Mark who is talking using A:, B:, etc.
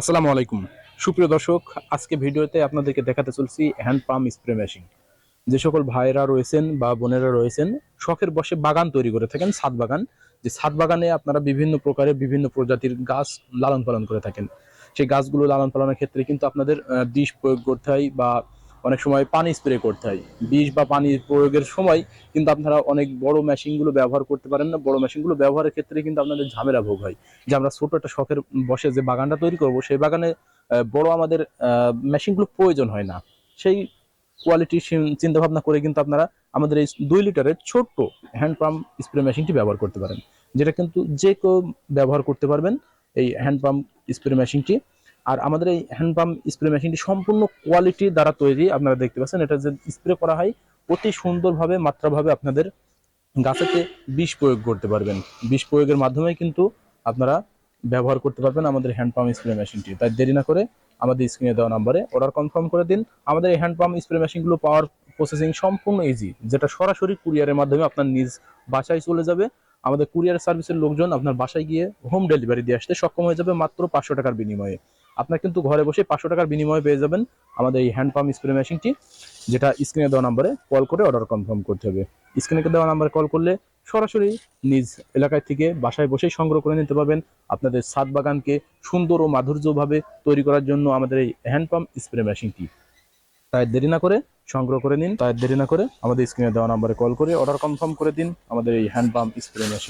A: আসসালামু আলাইকুম। সুপ্রিয় দর্শক, আজকে ভিডিওতে আপনাদেরকে দেখাতে চলছি হ্যান্ড পাম্প স্প্রে মেশিন যে সকল ভাইয়েরা রয়েছেন বা বোনেরা রয়েছেন, শখের বসে বাগান তৈরি করে থাকেন, ছাদ বাগান। যে ছাদ বাগানে আপনারা বিভিন্ন প্রকারের বিভিন্ন প্রজাতির গাছ লালন পালন করে থাকেন। সেই গাছগুলো লালন পালনের ক্ষেত্রে কিন্তু আপনাদের বিষ প্রয়োগ করতে হয় বা অনেক সময় পানি স্প্রে করতে হয়। বিষ বা পানি প্রয়োগের সময় কিন্তু আপনারা অনেক বড় মেশিনগুলো ব্যবহার করতে পারেন না। বড় মেশিনগুলো ব্যবহারের ক্ষেত্রে কিন্তু আপনাদের ঝামেলা ভোগ হয়। যে আমরা ছোট একটা শখের বসে যে বাগানটা তৈরি করব, সেই বাগানে বড় আমাদের মেশিনগুলো প্রয়োজন হয় না। সেই কোয়ালিটি চিন্তা ভাবনা করে কিন্তু আপনারা আমাদের এই দুই লিটারের ছোট্ট হ্যান্ড পাম্প স্প্রে মেশিনটি ব্যবহার করতে পারেন। যেটা কিন্তু যে কেউ ব্যবহার করতে পারবেন। এই হ্যান্ড পাম্প স্প্রে মেশিনটি আর আমাদের এই হ্যান্ড পাম্প স্প্রে মেশিনটি সম্পূর্ণ কোয়ালিটি দ্বারা তৈরি আপনারা দেখতে পাচ্ছেন। এটা যে স্প্রে করা হয়, অতি সুন্দরভাবে, মাত্রাভাবে আপনাদের গাছেতে বিষ প্রয়োগ করতে পারবেন। বিষ প্রয়োগের মাধ্যমে কিন্তু আপনারা ব্যবহার করতে পারবেন আমাদের হ্যান্ড পাম্প স্প্রে মেশিনটি তাই দেরি না করে আমাদের স্ক্রিনে দেওয়া নাম্বারে অর্ডার কনফার্ম করে দিন। আমাদের এই হ্যান্ড পাম্প স্প্রে মেশিনগুলো পাওয়ার প্রসেসিং সম্পূর্ণ ইজি যেটা সরাসরি কুরিয়ারের মাধ্যমে আপনার নিজ বাসায় চলে যাবে। আমাদের কুরিয়ার সার্ভিসের লোকজন আপনার বাসায় গিয়ে হোম ডেলিভারি দিয়ে আসতে সক্ষম হয়ে যাবে মাত্র পাঁচশো টাকার বিনিময়ে। আপনার কিন্তু ঘরে বসে পাঁচশো টাকার বিনিময়ে পেয়ে যাবেন আমাদের এই হ্যান্ড পাম্প স্প্রে মেশিনটি যেটা স্ক্রিনে দেওয়া নাম্বারে কল করে অর্ডার কনফার্ম করতে হবে। স্ক্রিনে দেওয়া নাম্বারে কল করলে সরাসরি নিজ এলাকায় থেকে বাসায় বসেই সংগ্রহ করে নিতে পারবেন আপনাদের ছাদ বাগানকে সুন্দর ও মাধুর্যভাবে তৈরি করার জন্য আমাদের এই হ্যান্ড পাম্প স্প্রে মেশিনটি তাই দেরি না করে সংগ্রহ করে নিন, তাই দেরি না করে আমাদের স্ক্রিনে দেওয়া নাম্বারে কল করে অর্ডার কনফার্ম করে দিন আমাদের এই হ্যান্ড পাম্প স্প্রে মেশিন